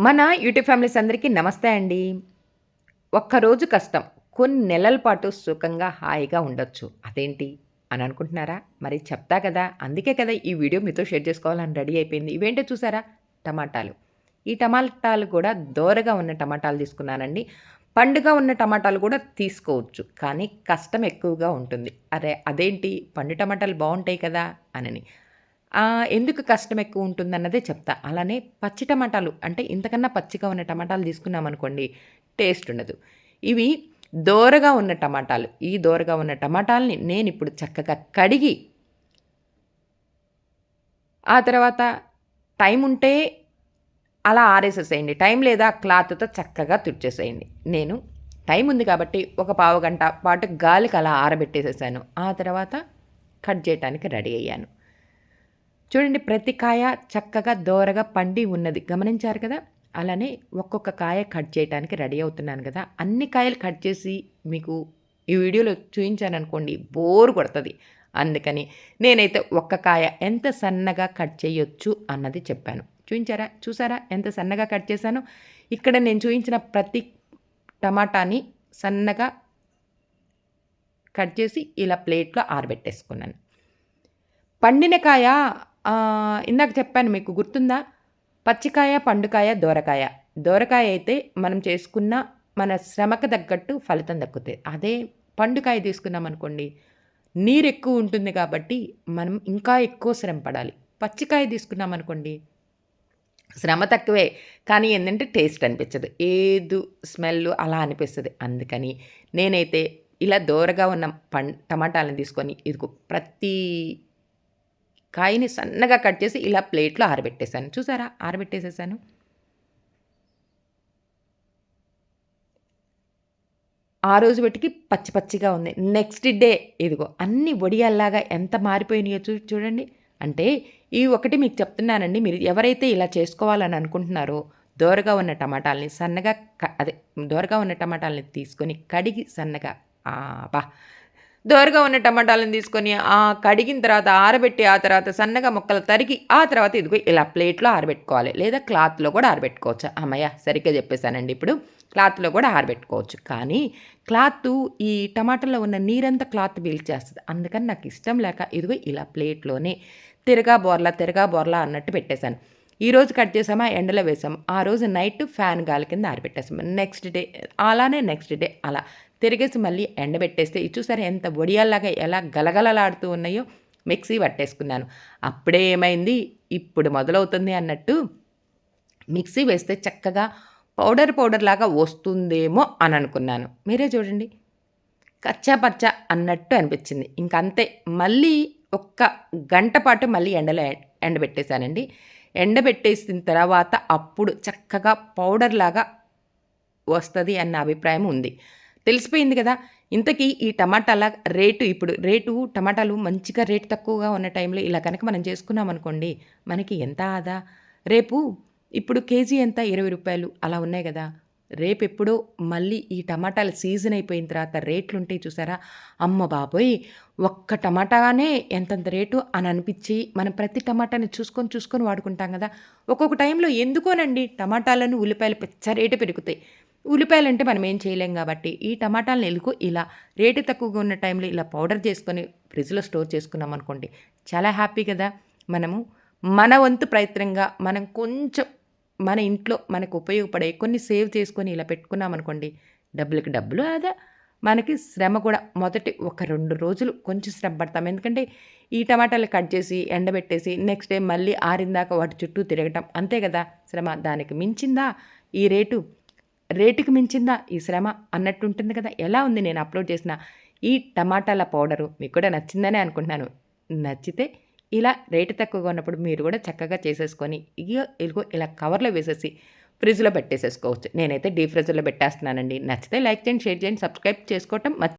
మన YouTube families అందరికీ నమస్తే అండి. ఒక్కరోజు కష్టం కొన్ని నెలల పాటు సుఖంగా హాయిగా ఉండొచ్చు. అదేంటి అని అనుకుంటున్నారా? మరి చెప్తా కదా. అందుకే కదా ఈ వీడియో మీతో షేర్ చేసుకోవాలని రెడీ అయిపోయింది. ఇవేంటో చూసారా? టమాటాలు. ఈ టమాటాలు కూడా దోరగా ఉన్న టమాటాలు తీసుకున్నానండి. పండుగ ఉన్న టమాటాలు కూడా తీసుకోవచ్చు. కానీ కష్టం ఎక్కువగా ఉంటుంది. అరే అదేంటి? పండు టమాటాలు బాగుంటాయి కదా? అని ఎందుకు కష్టం ఎక్కువ ఉంటుందన్నదే చెప్తా. అలానే పచ్చి టమాటాలు అంటే ఇంతకన్నా పచ్చిగా ఉన్న టమాటాలు తీసుకున్నామనుకోండి టేస్ట్ ఉండదు. ఇవి దోరగా ఉన్న టమాటాలు ఈ దోరగా ఉన్న టమాటాలని నేను ఇప్పుడు చక్కగా కడిగి ఆ తర్వాత టైం ఉంటే అలా ఆరేసేసేయండి. టైం లేదా క్లాత్తో చక్కగా తుడిచేసేయండి. నేను టైం ఉంది కాబట్టి ఒక పావు గంట పాటు గాలికి అలా ఆరబెట్టేసేసాను. ఆ తర్వాత కట్ చేయడానికి రెడీ అయ్యాను. చూడండి ప్రతి కాయ చక్కగా దోరగా పండి ఉన్నది. గమనించారు కదా? అలానే ఒక్కొక్క కాయ కట్ చేయడానికి రెడీ అవుతున్నాను కదా? అన్ని కాయలు కట్ చేసి మీకు ఈ వీడియోలో చూపించాను అనుకోండి బోర్ కొడుతుంది. అందుకని నేనైతే ఒక్క కాయ ఎంత సన్నగా కట్ చేయొచ్చు అన్నది చెప్పాను. చూపించారా? చూసారా? ఎంత సన్నగా కట్ చేశాను? ఇక్కడ నేను చూపించిన ప్రతి టమాటాని సన్నగా కట్ చేసి ఇలా ప్లేట్లో ఆరబెట్టేసుకున్నాను. పండిన కాయ ఇందాక చెప్పాను మీకు గుర్తుందా? పచ్చికాయ పండుకాయ దోరకాయ. దోరకాయ అయితే మనం చేసుకున్న మన శ్రమకు తగ్గట్టు ఫలితం దక్కుతుంది అదే పండుకాయ తీసుకున్నాం అనుకోండి నీరు ఎక్కువ ఉంటుంది కాబట్టి మనం ఇంకా ఎక్కువ శ్రమ పడాలి. పచ్చికాయ తీసుకున్నాం అనుకోండి శ్రమ తక్కువే కానీ ఏంటంటే టేస్ట్ అనిపించదు. ఏదు స్మెల్ అలా అనిపిస్తుంది. అందుకని నేనైతే ఇలా దూరగా ఉన్న పం టమాటాలను తీసుకొని ఇదిగో ప్రతి కాయని సన్నగా కట్ చేసి ఇలా ప్లేట్లో ఆరబెట్టేశాను. చూసారా? ఆరబెట్టేసేసాను. ఆ రోజు బట్టికి పచ్చి పచ్చిగా ఉంది. నెక్స్ట్ డే ఇదిగో అన్ని వడియాల్లాగా ఎంత మారిపోయినాయో చూ చూడండి. అంటే ఈ ఒకటి మీకు చెప్తున్నానండి. మీరు ఎవరైతే ఇలా చేసుకోవాలని అనుకుంటున్నారో దోరగా ఉన్న టమాటాలని సన్నగా అదే దోరగా ఉన్న టమాటాలని తీసుకొని కడిగి సన్నగా బా దోరగా ఉన్న టమాటాలను తీసుకొని ఆ కడిగిన తర్వాత ఆరబెట్టి ఆ తర్వాత సన్నగా ముక్కలు తరిగి ఆ తర్వాత ఇదిగో ఇలా ప్లేట్లో ఆరబెట్టుకోవాలి. లేదా క్లాత్లో కూడా ఆరబెట్టుకోవచ్చు. అమ్మయ్య సరిగ్గా చెప్పేశానండి ఇప్పుడు. క్లాత్లో కూడా ఆరబెట్టుకోవచ్చు. కానీ క్లాత్ ఈ టమాటాలో ఉన్న నీరంతా క్లాత్ పీల్చేస్తుంది. అందుకని నాకు ఇష్టం లేక ఇదిగో ఇలా ప్లేట్లోనే తిరగా బోర్లా తిరగా బోర్లా అన్నట్టు పెట్టేశాను. ఈ రోజు కట్ చేసామా? ఎండలో వేసాం. ఆ రోజు నైట్ ఫ్యాన్ గాలి కింద ఆరబెట్టేసాము నెక్స్ట్ డే అలానే నెక్స్ట్ డే అలా తిరిగేసి మళ్ళీ ఎండబెట్టేస్తే ఇది చూసారా ఎంత ఒడియాల్లాగా ఎలా గలగలలాడుతూ ఉన్నాయో? మిక్సీ పట్టేసుకున్నాను. అప్పుడే ఏమైంది? ఇప్పుడు మొదలవుతుంది అన్నట్టు మిక్సీ వేస్తే చక్కగా పౌడర్ పౌడర్ లాగా వస్తుందేమో అని అనుకున్నాను. మీరే చూడండి. కచ్చా పచ్చా అన్నట్టు అనిపించింది. ఇంకంతే. మళ్ళీ ఒక్క గంట పాటు మళ్ళీ ఎండలో ఎండబెట్టేశానండి. ఎండబెట్టేసిన తర్వాత అప్పుడు చక్కగా పౌడర్ లాగా వస్తుంది అన్న అభిప్రాయం ఉంది. తెలిసిపోయింది కదా. ఇంతకీ ఈ టమాటాల రేటు ఇప్పుడు రేటు టమాటాలు మంచిగా రేటు తక్కువగా ఉన్న టైంలో ఇలా కనుక మనం చేసుకున్నాం అనుకోండి మనకి ఎంత ఆదా? రేపు ఇప్పుడు కేజీ ఎంత? ఇరవై రూపాయలు అలా ఉన్నాయి కదా. రేపు ఎప్పుడో మళ్ళీ ఈ టమాటాలు సీజన్ అయిపోయిన తర్వాత రేట్లు ఉంటాయి చూసారా? అమ్మ బాబోయ్! ఒక్క టమాటానే ఎంతంత రేటు అని అనిపించి మనం ప్రతి టమాటాని చూసుకొని చూసుకొని వాడుకుంటాం కదా. ఒక్కొక్క టైంలో ఎందుకోనండి? టమాటాలను ఉల్లిపాయలు పెచ్చ రేటు పెరుగుతాయి. ఉల్లిపాయలు అంటే మనం ఏం చేయలేం కాబట్టి ఈ టమాటాలను ఎలుకు ఇలా రేటు తక్కువగా ఉన్న టైంలో ఇలా పౌడర్ చేసుకొని ఫ్రిడ్జ్లో స్టోర్ చేసుకున్నాం అనుకోండి చాలా హ్యాపీ కదా. మనము మన వంతు ప్రయత్నంగా మనం కొంచెం మన ఇంట్లో మనకు ఉపయోగపడే కొన్ని సేవ్ చేసుకొని ఇలా పెట్టుకున్నాం అనుకోండి డబ్బులకి డబ్బులు ఆదా. మనకి శ్రమ కూడా మొదటి ఒక రెండు రోజులు కొంచెం శ్రమ పడతాం. ఎందుకంటే ఈ టమాటాలు కట్ చేసి ఎండబెట్టేసి నెక్స్ట్ డే మళ్ళీ ఆరిందాక వాటి చుట్టూ తిరగటం అంతే కదా శ్రమ. దానికి మించిందా? ఈ రేటు రేటుకి మించిందా? ఈ శ్రమ అన్నట్టు ఉంటుంది కదా. ఎలా ఉంది? నేను అప్లోడ్ చేసిన ఈ టమాటాల పౌడరు మీకు కూడా నచ్చిందనే అనుకుంటున్నాను. నచ్చితే ఇలా రేటు తక్కువగా ఉన్నప్పుడు మీరు కూడా చక్కగా చేసేసుకొని ఇగో ఇదిగో ఇలా కవర్లో వేసేసి ఫ్రిడ్జ్లో పెట్టేసేసుకోవచ్చు. నేనైతే డీప్ ఫ్రిడ్జ్లో పెట్టేస్తున్నానండి. నచ్చితే లైక్ చేయండి షేర్ చేయండి సబ్స్క్రైబ్ చేసుకోవటం